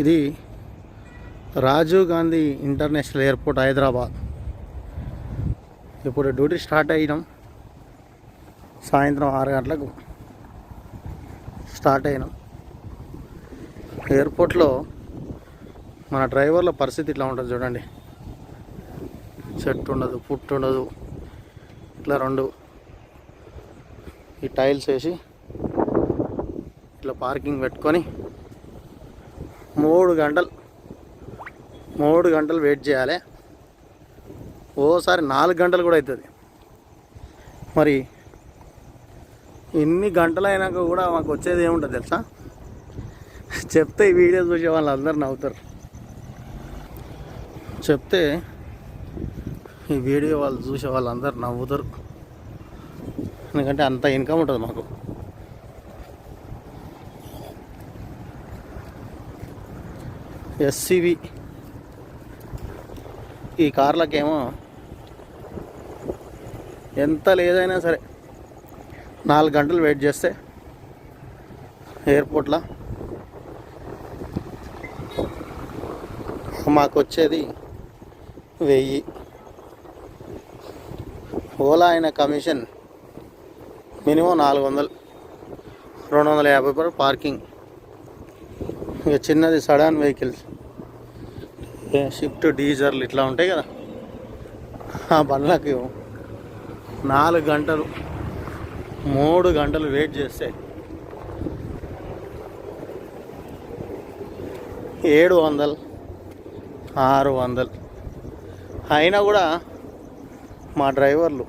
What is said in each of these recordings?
ఇది Rajiv Gandhi international airport Hyderabad. ఇప్పుడు duty start అయినాం. సాయంత్రం ఆరు గంటలకు స్టార్ట్ అయినాం. ఎయిర్పోర్ట్లో మన డ్రైవర్ల పరిస్థితి ఇట్లా ఉంటుంది చూడండి. చెట్టు ఉండదు పుట్టు ఉండదు. ఇట్లా రెండు ఈ టైల్స్ వేసి ఇట్లా పార్కింగ్ పెట్టుకొని మూడు గంటలు. మూడు గంటలు వెయిట్ చేయాలి. ఓసారి నాలుగు గంటలు కూడా అవుతుంది మరి ఎన్ని గంటలు అయినాక కూడా మాకు వచ్చేది ఏముంటుంది తెలుసా? చెప్తే ఈ వీడియో చూసే వాళ్ళు అందరు నవ్వుతారు. చెప్తే ఈ వీడియో వాళ్ళు చూసే వాళ్ళందరూ నవ్వుతారు. ఎందుకంటే అంత ఇన్కమ్ ఉంటుంది మాకు. ఎస్సివి. ఈ కార్లకేమో ఎంత లేదైనా సరే నాలుగు గంటలు వెయిట్ చేస్తే ఎయిర్పోర్ట్లో మాకు వచ్చేది వెయ్యి. ఓలా అయిన కమిషన్ మినిమం నాలుగు వందలు రెండు వందల యాభై రూపాయలు పార్కింగ్. ఇక చిన్నది సడాన్ వెహికల్స్. షిఫ్ట్ డీజర్లు ఇట్లా ఉంటాయి కదా. ఆ బండ్లకు నాలుగు గంటలు మూడు గంటలు వెయిట్ చేస్తే ఏడు వందలు ఆరు వందలు. అయినా కూడా మా డ్రైవర్లు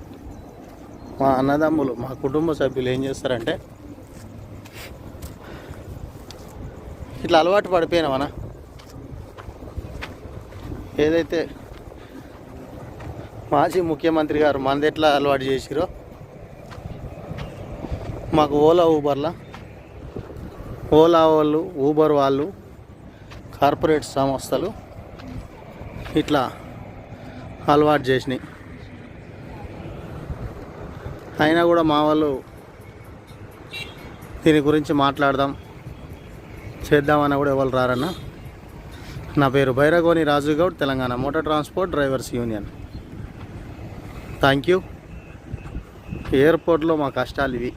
మా అన్నదమ్ములు మా కుటుంబ సభ్యులు ఏం చేస్తారంటే ఇట్లా అలవాటు పడిపోయినామనా ఏదైతే మాజీ ముఖ్యమంత్రి గారు మనది ఎట్లా అలవాటు చేసిరో మాకు ఓలా ఊబర్లా. ఓలా వాళ్ళు ఊబర్ వాళ్ళు కార్పొరేట్ సంస్థలు ఇట్లా అలవాటు చేసినాయి. అయినా కూడా మా వాళ్ళు దీని గురించి మాట్లాడదాం. చేద్దామన్నా కూడా ఎవరు రారన్నా. నా పేరు Bhairagoni Raju Goud Telangana motor transport drivers union. Thank you ఎయిర్పోర్ట్లో మా కష్టాలు ఇవి.